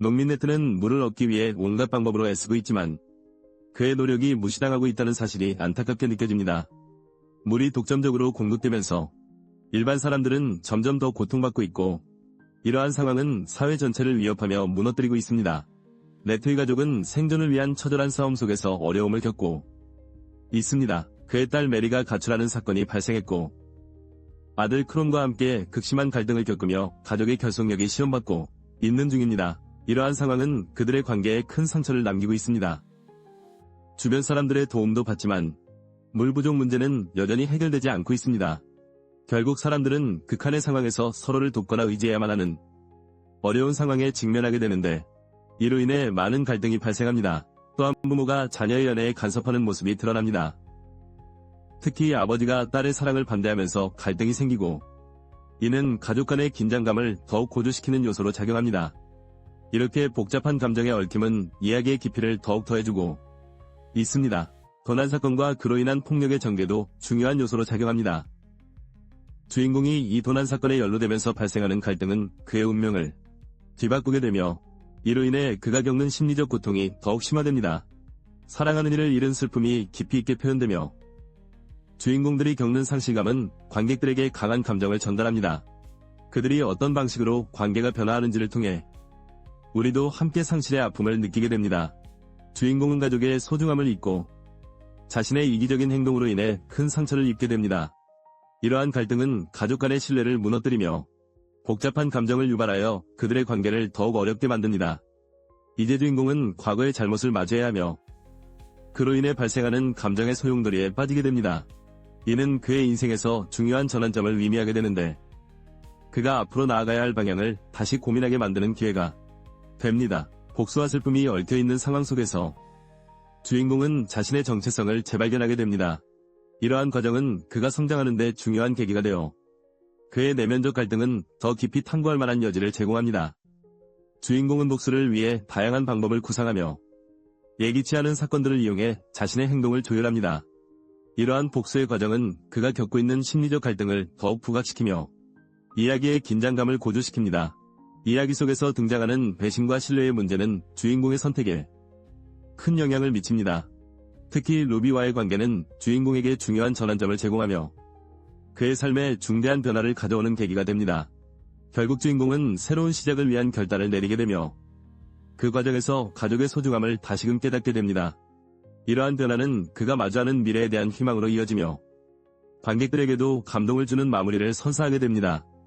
농민 네트는 물을 얻기 위해 온갖 방법으로 애쓰고 있지만 그의 노력이 무시당하고 있다는 사실이 안타깝게 느껴집니다. 물이 독점적으로 공급되면서 일반 사람들은 점점 더 고통받고 있고 이러한 상황은 사회 전체를 위협하며 무너뜨리고 있습니다. 네트의 가족은 생존을 위한 처절한 싸움 속에서 어려움을 겪고 있습니다. 그의 딸 메리가 가출하는 사건이 발생했고 아들 크롬과 함께 극심한 갈등을 겪으며 가족의 결속력이 시험받고 있는 중입니다. 이러한 상황은 그들의 관계에 큰 상처를 남기고 있습니다. 주변 사람들의 도움도 받지만 물 부족 문제는 여전히 해결되지 않고 있습니다. 결국 사람들은 극한의 상황에서 서로를 돕거나 의지해야만 하는 어려운 상황에 직면하게 되는데 이로 인해 많은 갈등이 발생합니다. 또한 부모가 자녀의 연애에 간섭하는 모습이 드러납니다. 특히 아버지가 딸의 사랑을 반대하면서 갈등이 생기고 이는 가족 간의 긴장감을 더욱 고조시키는 요소로 작용합니다. 이렇게 복잡한 감정의 얽힘은 이야기의 깊이를 더욱 더해주고 있습니다. 도난 사건과 그로 인한 폭력의 전개도 중요한 요소로 작용합니다. 주인공이 이 도난 사건에 연루되면서 발생하는 갈등은 그의 운명을 뒤바꾸게 되며 이로 인해 그가 겪는 심리적 고통이 더욱 심화됩니다. 사랑하는 이를 잃은 슬픔이 깊이 있게 표현되며 주인공들이 겪는 상실감은 관객들에게 강한 감정을 전달합니다. 그들이 어떤 방식으로 관계가 변화하는지를 통해 우리도 함께 상실의 아픔을 느끼게 됩니다. 주인공은 가족의 소중함을 잊고 자신의 이기적인 행동으로 인해 큰 상처를 입게 됩니다. 이러한 갈등은 가족 간의 신뢰를 무너뜨리며 복잡한 감정을 유발하여 그들의 관계를 더욱 어렵게 만듭니다. 이제 주인공은 과거의 잘못을 마주해야 하며 그로 인해 발생하는 감정의 소용돌이에 빠지게 됩니다. 이는 그의 인생에서 중요한 전환점을 의미하게 되는데 그가 앞으로 나아가야 할 방향을 다시 고민하게 만드는 기회가 됩니다. 복수와 슬픔이 얽혀있는 상황 속에서 주인공은 자신의 정체성을 재발견하게 됩니다. 이러한 과정은 그가 성장하는 데 중요한 계기가 되어 그의 내면적 갈등은 더 깊이 탐구할 만한 여지를 제공합니다. 주인공은 복수를 위해 다양한 방법을 구상하며 예기치 않은 사건들을 이용해 자신의 행동을 조율합니다. 이러한 복수의 과정은 그가 겪고 있는 심리적 갈등을 더욱 부각시키며 이야기의 긴장감을 고조시킵니다. 이야기 속에서 등장하는 배신과 신뢰의 문제는 주인공의 선택에 큰 영향을 미칩니다. 특히 루비와의 관계는 주인공에게 중요한 전환점을 제공하며 그의 삶에 중대한 변화를 가져오는 계기가 됩니다. 결국 주인공은 새로운 시작을 위한 결단을 내리게 되며 그 과정에서 가족의 소중함을 다시금 깨닫게 됩니다. 이러한 변화는 그가 마주하는 미래에 대한 희망으로 이어지며 관객들에게도 감동을 주는 마무리를 선사하게 됩니다.